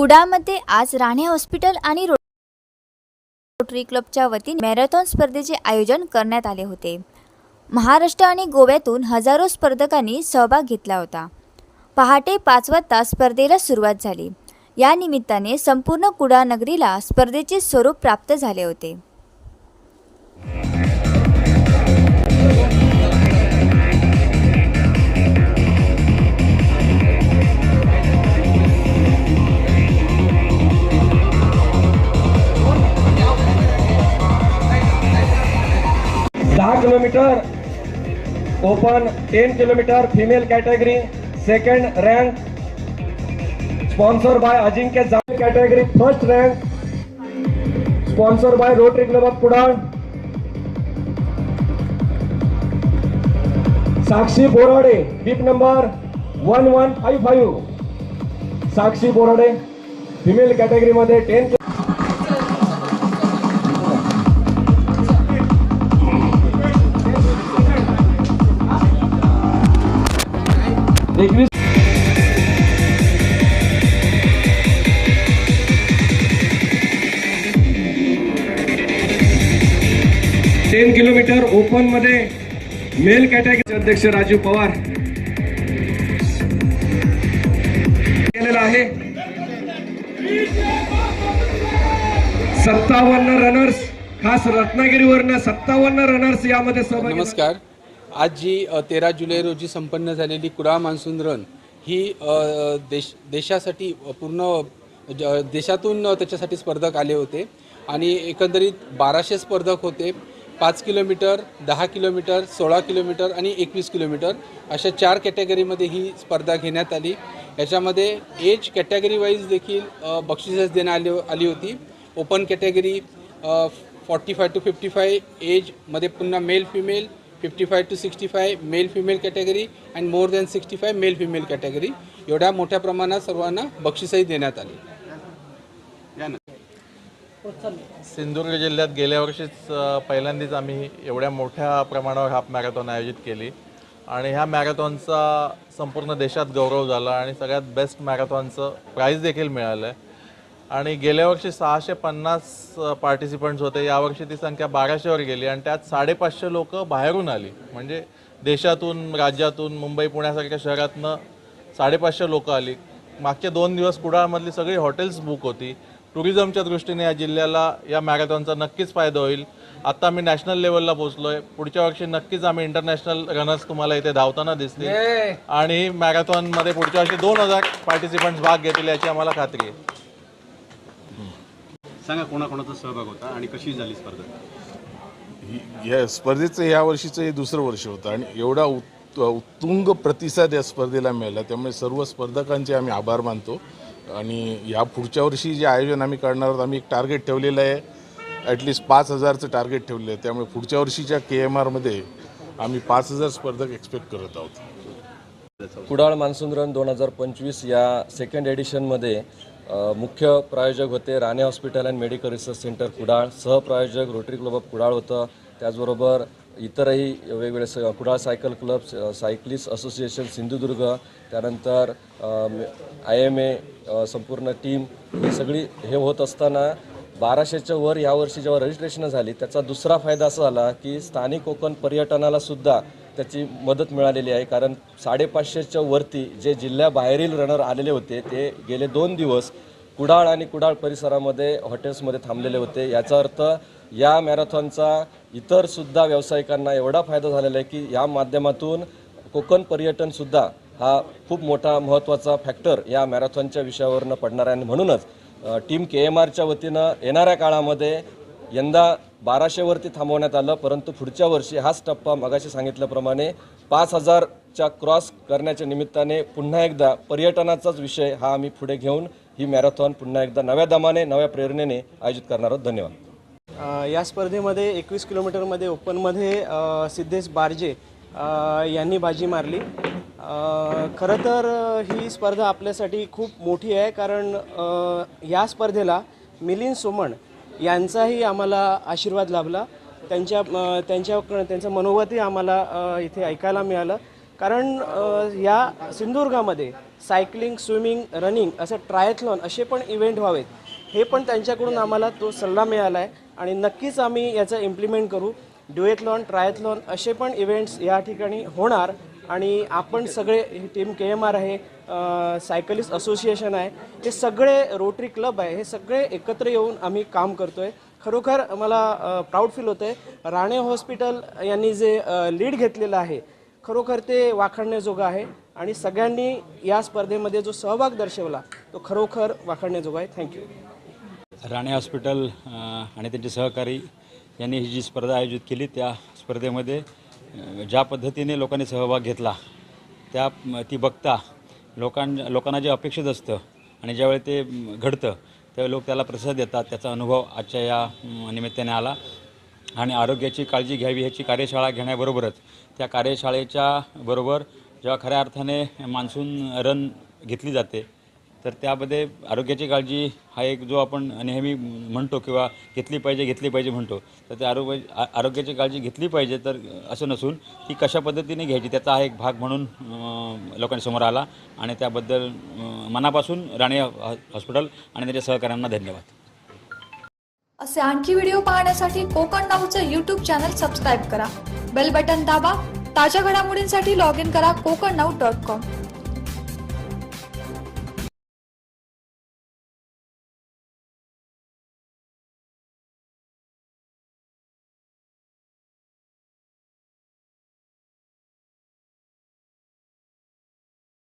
कुडामध्ये आज राणे हॉस्पिटल आणि रो- रोटरी क्लबच्या वतीने मॅरेथॉन स्पर्धेचे आयोजन करण्यात आले होते. महाराष्ट्र आणि गोव्यातून हजारो स्पर्धकांनी सहभाग घेतला होता. पहाटे पाच वाजता स्पर्धेला सुरुवात झाली. या निमित्ताने संपूर्ण कुडानगरीला स्पर्धेचे स्वरूप प्राप्त झाले होते. दहा kilometre. Open ten kilometre female category second rank sponsor by Ajinkya Jawe category first rank sponsor by rotary club of Kudal Sakshi Borade bib number one one five five Sakshi Borade female कॅटेगरीमध्ये ten kilometre ओपनमध्ये male category अध्यक्ष राजीव पवार केलेला आहे. सत्तावन्न runners खास रत्नागिरीवरनं सत्तावन्न runners यामध्ये सहभागी नमस्कार. आज जी तेरा जुलै रोजी संपन्न झालेली कुडाळ मान्सून रन ही देश देशासाठी पूर्ण ज- देशातून त्याच्यासाठी स्पर्धक आले होते. आणि एकंदरीत बाराशे स्पर्धक होते. पाच किलोमीटर दहा किलोमीटर सोळा किलोमीटर आणि एकवीस किलोमीटर अशा चार कॅटेगरीमध्ये ही स्पर्धा घेण्यात आली. याच्यामध्ये एज कॅटेगरी वाईज देखील बक्षिसेस देण्यात आली आली होती. Open category forty five to fifty five एजमध्ये पुन्हा male female fifty five to sixty five male female category and more than sixty five male female category. एवढ्या मोठ्या प्रमाणात सर्वांना बक्षिसही देण्यात आली. हो, सिंधुदुर्ग जिल्ह्यात गेल्या वर्षीच पहिल्यांदाच आम्ही एवढ्या मोठ्या प्रमाणावर हाफ मॅरेथॉन आयोजित केली. आणि ह्या मॅरेथॉनचा संपूर्ण देशात गौरव झाला आणि सगळ्यात बेस्ट मॅरेथॉनचं प्राईज देखील मिळालं आहे आणि गेल्या वर्षी सहाशे पन्नास पार्टिसिपंट्स होते. यावर्षी ती संख्या बाराशेवर गेली आणि त्यात साडेपाचशे लोक बाहेरून आली. म्हणजे देशातून राज्यातून मुंबई पुण्यासारख्या शहरातनं साडेपाचशे लोक आली. मागचे दोन दिवस कुडाळमधली सगळी हॉटेल्स बुक होती. टुरिझमच्या दृष्टीने या जिल्ह्याला या मॅरेथॉनचा नक्कीच फायदा होईल. आता मी नॅशनल लेवलला पोहोचलो आहे पुढच्या वर्षी नक्कीच आम्ही इंटरनॅशनल रनर्स तुम्हाला इथे धावताना दिसतील. आणि मॅरेथॉनमध्ये पुढच्या वर्षी दोन हजार पार्टिसिपंट्स भाग घेतील याची आम्हाला खात्री आहे. सांगा कोणाकोणाचा सहभाग होता आणि कशी झाली स्पर्धा? ही- या स्पर्धेचं या वर्षीचं हे दुसरं वर्ष होतं आणि एवढा उत् उत्तुंग प्रतिसाद या स्पर्धेला मिळाला. त्यामुळे सर्व स्पर्धकांचे आम्ही आभार मानतो. आणि या पुढच्या वर्षी जे आयोजन आम्ही करणार आहोत आम्ही एक टार्गेट ठेवलेलं आहे. ॲटलिस्ट पाच हजारचं टार्गेट ठेवलेलं आहे. त्यामुळे पुढच्या वर्षीच्या के एम आरमध्ये आम्ही पाच हजार स्पर्धक एक्सपेक्ट करत आहोत. कुडाळ मान्सून रन दोन हजार पंचवीस या सेकंड एडिशनमध्ये मुख्य प्रायोजक होते Rane hospital and medical research centre Kudal. सहप्रायोजक rotary club of Kudal होतं. त्याचबरोबर इतरही वेगवेगळे स Kudal cycle club cyclist association Sindhudurg त्यानंतर आय एम ए संपूर्ण टीम ही सगळी हे होत असताना बाराशेच्या वर यावर्षी जेव्हा रजिस्ट्रेशन झाली त्याचा दुसरा फायदा असा झाला की स्थानिक कोकण पर्यटनाला सुद्धा त्याची मदत मिळालेली आहे. कारण साडेपाचशेच्या वरती जे जिल्ह्याबाहेरील रनर आलेले होते ते गेले दोन दिवस कुडाळ आणि कुडाळ परिसरामध्ये हॉटेल्समध्ये थांबलेले होते. याचा अर्थ या मॅरेथॉनचा इतर सुद्धा व्यावसायिकांना एवढा फायदा झालेला आहे की या माध्यमातून कोकण पर्यटनसुद्धा हा खूप मोठा महत्त्वाचा फॅक्टर या मॅरेथॉनच्या विषयावरनं पडणार आहे. आणि म्हणूनच टीम के एम आरच्या वतीनं येणाऱ्या काळामध्ये यंदा बाराशेवरती थांबवण्यात आलं परंतु पुढच्या वर्षी हाच टप्पा मगाशी सांगितल्याप्रमाणे पाच हजारच्या क्रॉस करण्याच्या निमित्ताने पुन्हा एकदा पर्यटनाचाच विषय हा आम्ही पुढे घेऊन ही मॅरेथॉन पुन्हा एकदा नव्या दमाने नव्या प्रेरणेने आयोजित करणार आहोत. धन्यवाद. या स्पर्धेमध्ये एकवीस किलोमीटरमध्ये ओपनमध्ये सिद्धेश बारजे यांनी बाजी मारली. खरं तर ही स्पर्धा आपल्यासाठी खूप मोठी आहे कारण या स्पर्धेला मिलिंद सोमण यांचाही आम्हाला आशीर्वाद लाभला. त्यांच्या अ, त्यांच्या त्यांचं मनोगतही आम्हाला इथे ऐकायला मिळालं. कारण या सिंधुदुर्गामध्ये सायकलिंग स्विमिंग रनिंग असं ट्रायथलॉन असे पण इव्हेंट व्हावेत. हे पण त्यांच्याकडून आम्हाला तो सल्ला मिळाला आहे. आणि नक्कीच आम्ही याचं इम्प्लिमेंट करू. ड्युएथलॉन ट्रायथलॉन असे पण इव्हेंट्स या ठिकाणी होणार आणि आपण सगळे ही टीम के एम आर आहे सायकलिस्ट असोसिएशन आहे हे सगळे रोटरी क्लब आहे हे सगळे एकत्र येऊन आम्ही काम करतो आहे खरोखर मला प्राऊड फील होतं आहे राणे हॉस्पिटल यांनी जे लीड घेतलेलं आहे खरोखर ते वाखडण्याजोगं आहे आणि सगळ्यांनी या स्पर्धेमध्ये जो सहभाग दर्शवला तो खरोखर वाखडण्याजोगा आहे. थँक्यू राणे हॉस्पिटल आणि त्यांचे सहकारी यांनी ही जी स्पर्धा आयोजित केली त्या स्पर्धेमध्ये ज्या पद्धतीने लोकांनी सहभाग घेतला त्या ती बघता लोकां लोकांना जे अपेक्षित असतं आणि ज्यावेळी ते घडतं त्यावेळी लोक त्याला प्रतिसाद देतात त्याचा अनुभव आजच्या या निमित्ताने आला. आणि आरोग्याची काळजी घ्यावी ह्याची कार्यशाळा घेण्याबरोबरच त्या कार्यशाळेच्या बरोबर जेव्हा खऱ्या अर्थाने मान्सून रन घेतली जाते तर त्यामध्ये आरोग्याची काळजी हा एक जो आपण नेहमी म्हणतो किंवा घेतली पाहिजे घेतली पाहिजे म्हणतो तर ते आरोग्य आरोग्याची काळजी घेतली पाहिजे तर असं नसून ती कशा पद्धतीने घ्यायची त्याचा हा एक भाग म्हणून लोकांसमोर आला आणि त्याबद्दल मनापासून राणे हॉस्पिटल आणि त्याच्या सहकाऱ्यांना धन्यवाद. असे आणखी व्हिडिओ पाहण्यासाठी कोकण नाऊचं यूट्यूब चॅनल सबस्क्राईब करा. बेल बटन दाबा ताज्या घडामोडींसाठी लॉग इन करा कोकण नाऊ डॉट कॉम